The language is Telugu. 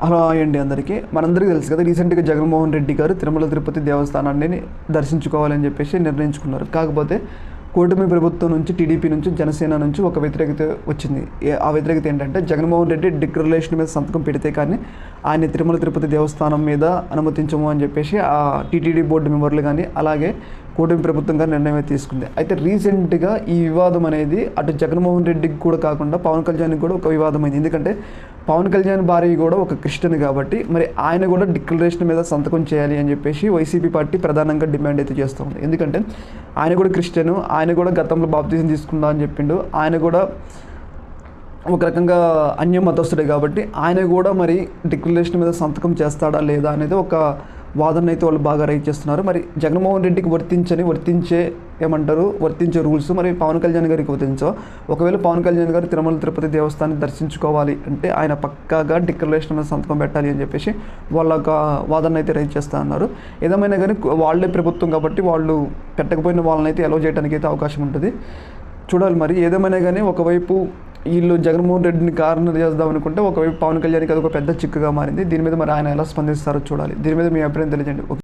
హలో అండి అందరికీ. మనందరికీ తెలుసు కదా రీసెంట్గా జగన్మోహన్ రెడ్డి గారు తిరుమల తిరుపతి దేవస్థానాన్ని దర్శించుకోవాలని చెప్పేసి నిర్ణయించుకున్నారు. కాకపోతే కూటమి ప్రభుత్వం నుంచి టీడీపీ నుంచి జనసేన నుంచి ఒక వ్యతిరేకత వచ్చింది. ఆ వ్యతిరేకత ఏంటంటే జగన్మోహన్ రెడ్డి డిక్లరేషన్ మీద సంతకం పెడితే కానీ ఆయన తిరుమల తిరుపతి దేవస్థానం మీద అనుమతించము అని చెప్పేసి ఆ టీటీడీ బోర్డు మెంబర్లు కానీ అలాగే కూటమి ప్రభుత్వం గారు నిర్ణయం తీసుకుంది. అయితే రీసెంట్గా ఈ వివాదం అనేది అటు జగన్మోహన్ రెడ్డికి కూడా కాకుండా పవన్ కళ్యాణ్కి కూడా ఒక వివాదమైంది. ఎందుకంటే పవన్ కళ్యాణ్ భార్య కూడా ఒక క్రిస్టియన్ కాబట్టి మరి ఆయన కూడా డిక్లరేషన్ మీద సంతకం చేయాలి అని చెప్పేసి వైసీపీ పార్టీ ప్రధానంగా డిమాండ్ అయితే చేస్తుంది ఎందుకంటే ఆయన కూడా క్రిస్టియన్ ఆయన కూడా గతంలో బాప్తీసం తీసుకుందా అని చెప్పిండు. ఆయన కూడా ఒక రకంగా అన్య మతస్థుడే కాబట్టి ఆయన కూడా మరి డిక్లరేషన్ మీద సంతకం చేస్తాడా లేదా అనేది ఒక వాదన అయితే వాళ్ళు బాగా రైట్ చేస్తున్నారు. మరి జగన్మోహన్ రెడ్డికి వర్తించని వర్తించే ఏమంటారు? వర్తించే రూల్స్ మరి పవన్ కళ్యాణ్ గారికి వర్తించో ఒకవేళ పవన్ కళ్యాణ్ గారు తిరుమల తిరుపతి దేవస్థానాన్ని దర్శించుకోవాలి అంటే ఆయన పక్కాగా డిక్లరేషన్ మీద సంతకం పెట్టాలి అని చెప్పేసి వాళ్ళ ఒక వాదన అయితే రైజ్ చేస్తా అన్నారు. ఏదేమైనా కానీ వాళ్ళే ప్రభుత్వం కాబట్టి వాళ్ళు పెట్టకపోయిన వాళ్ళని అయితే ఎలో చేయడానికి అయితే అవకాశం ఉంటుంది. చూడాలి మరి. ఏదేమైనా కానీ ఒకవైపు వీళ్ళు జగన్మోహన్ రెడ్డిని కార్నర్ చేద్దాం అనుకుంటే ఒకవైపు పవన్ కళ్యాణ్కి అది ఒక పెద్ద చిక్కుగా మారింది. దీని మీద మరి ఆయన ఎలా స్పందిస్తారో చూడాలి. దీని మీద మీ అభిప్రాయం తెలియజేయండి.